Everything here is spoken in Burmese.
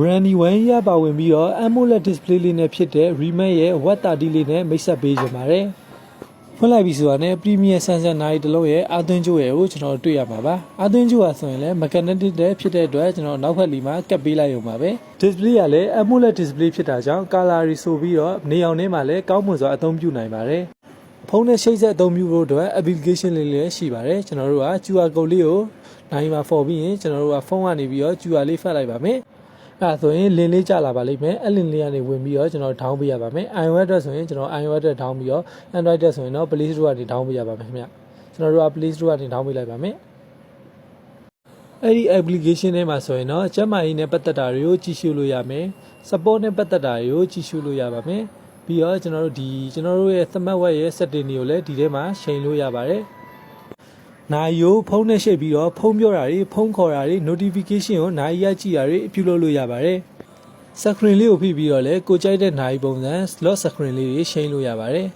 Randy Wayne ရပါဝင်ပြီးတော့ AMOLED display လေးနဲ့ဖြစ်တဲ့ Remake ရဲ့ Watt30 လေးနဲ့မိတ်ဆက်ပေးကြပါတယ်။ဖွင့်လိုက်ပြီဆိုတာနဲ့ Premier Sensor နိုင်တစ်လုံးရဲ့အာသွင်းကြိုးရဲ့ကိုကျွန်တော်တို့တွေ့ရမှာပါ။အာသွင်းကြိုးဟာဆိုရင်လည်း magnetic တဲ့ဖြစ်တဲ့အတွက်ကျွန်တော်နောက်ဖက်လီမှာကပ်ပေးလိုက်ရုံပါပဲ။ display ကလည်း AMOLED display ဖြစ်တာကြောင့် color တွေဆိုပြီးတော့နေအောင်ထဲမှာလည်းကောင်းမွန်စွာအသုံးပြုနိုင်ပါတယ်။ဖုန်းနဲ့ချိတ်ဆက်အသုံးပြုဖို့အတွက် application လေးလည်းရှိပါတယ်ကျွန်တော်တို့က QR code လေးကိုနိုင်မှာ for ပြီးရင်ကျွန်တော်တို့ကဖုန်းကနေပြီးတော့ QR လေးဖတ်လိုက်ပါမယ် အဲဒါဆိုရင်လင်းလေးကျလာပါလိမ့်မယ်အဲ့လင်းလေးကနေဝင်ပြီးတော့ကျွန်တော် down ပေးရပါမယ် iOS အတွက်ဆိုရင်ကျွန်တော် iOS အတွက် down ပြီးတော့ Android အတွက်ဆိုရင်တော့ Play Store ကနေ down ပေးရပါမယ်ခင်ဗျကျွန်တော်တို့က Play Store ကနေ down ပေးလိုက်ပါမယ်အဲ့ဒီ application ထဲမှာဆိုရင်တော့ကျမကြီးနဲ့ပတ်သက်တာတွေကိုကြည့်ရှုလို့ရမယ် support နဲ့ပတ်သက်တာတွေကိုကြည့်ရှုလို့ရပါမယ်ပြီးတော့ကျွန်တော်တို့ဒီကျွန်တော်တို့ရဲ့ smart web ရဲ့ setting တွေကိုလည်းဒီထဲမှာချိန်လို့ရပါတယ် နိုင်ရိုးဖုန်းနဲ့ရှိတ်ပြီးတော့ဖုန်းပြောတာတွေဖုန်းခေါ်တာတွေ notification ကိုနိုင်ရကြည့်တာတွေပြုလုပ်လို့ရပါတယ် screen လေးကိုဖိပြီးတော့လည်းကိုကြိုက်တဲ့နိုင်ပုံစံ slot screen လေးတွေချိန်လို့ရပါတယ်